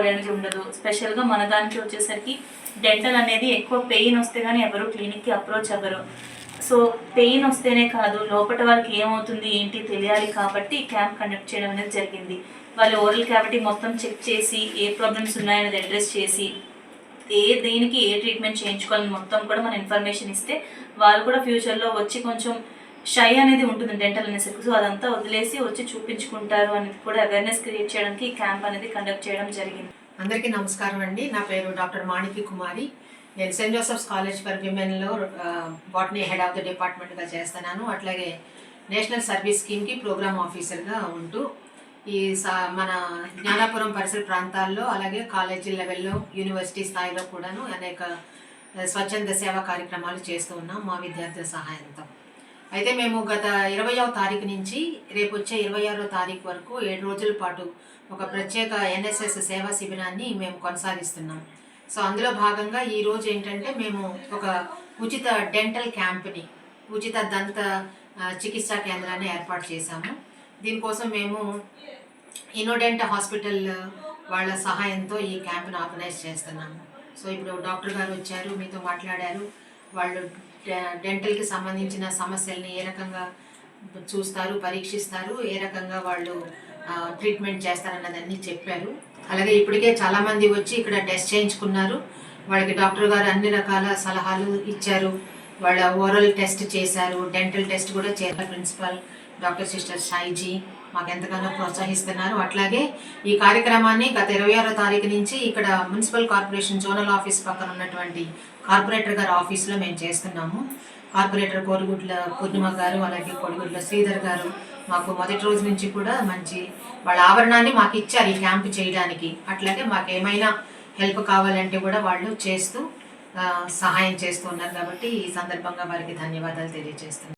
అనేది ఉండదు. స్పెషల్గా మన దానికే వచ్చేసరికి డెంటల్ అనేది ఎక్కువ పెయిన్ వస్తే కానీ ఎవరు క్లినిక్కి అప్రోచ్ అవ్వరు. సో పెయిన్ వస్తేనే కాదు లోపల వాళ్ళకి ఏమవుతుంది ఏంటి తెలియాలి కాబట్టి క్యాంప్ కండక్ట్ చేయడం అనేది జరిగింది. వాళ్ళు ఓరల్ క్యావిటీ మొత్తం చెక్ చేసి ఏ ప్రాబ్లమ్స్ ఉన్నాయనేది అడ్రస్ చేసి ఏ దేనికి ఏ ట్రీట్మెంట్ చేయించుకోవాలని మొత్తం కూడా మన ఇన్ఫర్మేషన్ ఇస్తే వాళ్ళు కూడా ఫ్యూచర్లో వచ్చి కొంచెం షై అనేది ఉంటుంది డెంటల్ అనేసరికి. సో అదంతా వదిలేసి వచ్చి చూపించుకుంటారు అనేది కూడా అవేర్నెస్ క్రియేట్ చేయడానికి ఈ క్యాంప్ అనేది కండక్ట్ చేయడం జరిగింది. అందరికీ నమస్కారం అండి. నా పేరు డాక్టర్ మాణికి కుమారి. నేను సెయింట్ జోసెఫ్స్ కాలేజ్ ఫర్ విమెన్లో బాటనీ హెడ్ ఆఫ్ ద డిపార్ట్మెంట్గా చేస్తున్నాను. అట్లాగే నేషనల్ సర్వీస్ స్కీమ్కి ప్రోగ్రామ్ ఆఫీసర్గా ఉంటూ ఈ సా- మన జ్ఞానాపురం పరిసర ప్రాంతాల్లో అలాగే కాలేజీ లెవెల్లో యూనివర్సిటీ స్థాయిలో కూడాను అనేక స్వచ్ఛంద సేవా కార్యక్రమాలు చేస్తూ ఉన్నాం మా విద్యార్థుల సహాయంతో. అయితే మేము గత ఇరవయవ తారీఖు నుంచి రేపు వచ్చే ఇరవై ఆరో తారీఖు వరకు ఏడు రోజుల పాటు ఒక ప్రత్యేక ఎన్ఎస్ఎస్ సేవా శిబిరాన్ని మేము కొనసాగిస్తున్నాం. సో అందులో భాగంగా ఈ రోజు ఏంటంటే మేము ఒక ఉచిత డెంటల్ క్యాంప్ని ఉచిత దంత చికిత్సా కేంద్రాన్ని ఏర్పాటు చేశాము. దీనికోసం మేము ఇన్నోడెంట్ హాస్పిటల్ వాళ్ళ సహాయంతో ఈ క్యాంప్ను ఆర్గనైజ్ చేస్తున్నాము. సో ఇప్పుడు డాక్టర్ గారు వచ్చారు మీతో మాట్లాడారు. వాళ్ళు డెంటల్కి సంబంధించిన సమస్యల్ని ఏ రకంగా చూస్తారు పరీక్షిస్తారు ఏ రకంగా వాళ్ళు ట్రీట్మెంట్ చేస్తారన్నదన్నీ చెప్పారు. అలాగే ఇప్పటికే చాలామంది వచ్చి ఇక్కడ టెస్ట్ చేయించుకున్నారు. వాళ్ళకి డాక్టర్ గారు అన్ని రకాల సలహాలు ఇచ్చారు. వాళ్ళ ఓరల్ టెస్ట్ చేశారు. డెంటల్ టెస్ట్ కూడా చేశారు ప్రిన్సిపల్ డాక్టర్ సిస్టర్ సాయిజీ మాకెంతగానో ప్రోత్సహిస్తున్నారు. అట్లాగే ఈ కార్యక్రమాన్ని గత ఇరవై ఆరో తారీఖు నుంచి ఇక్కడ మున్సిపల్ కార్పొరేషన్ జోనల్ ఆఫీస్ పక్కన ఉన్నటువంటి కార్పొరేటర్ గారి ఆఫీస్లో మేము చేస్తున్నాము. కార్పొరేటర్ కోడిగుడ్ల పూర్ణిమ గారు అలాగే కోడిగుడ్ల శ్రీధర్ గారు మాకు మొదటి రోజు నుంచి కూడా మంచి వాళ్ళ ఆవరణాన్ని మాకు ఇచ్చారు ఈ క్యాంప్ చేయడానికి. అట్లాగే మాకు ఏమైనా హెల్ప్ కావాలంటే కూడా వాళ్ళు చేస్తూ సహాయం చేస్తూ ఉన్నారు కాబట్టి ఈ సందర్భంగా వారికి ధన్యవాదాలు తెలియజేస్తున్నాను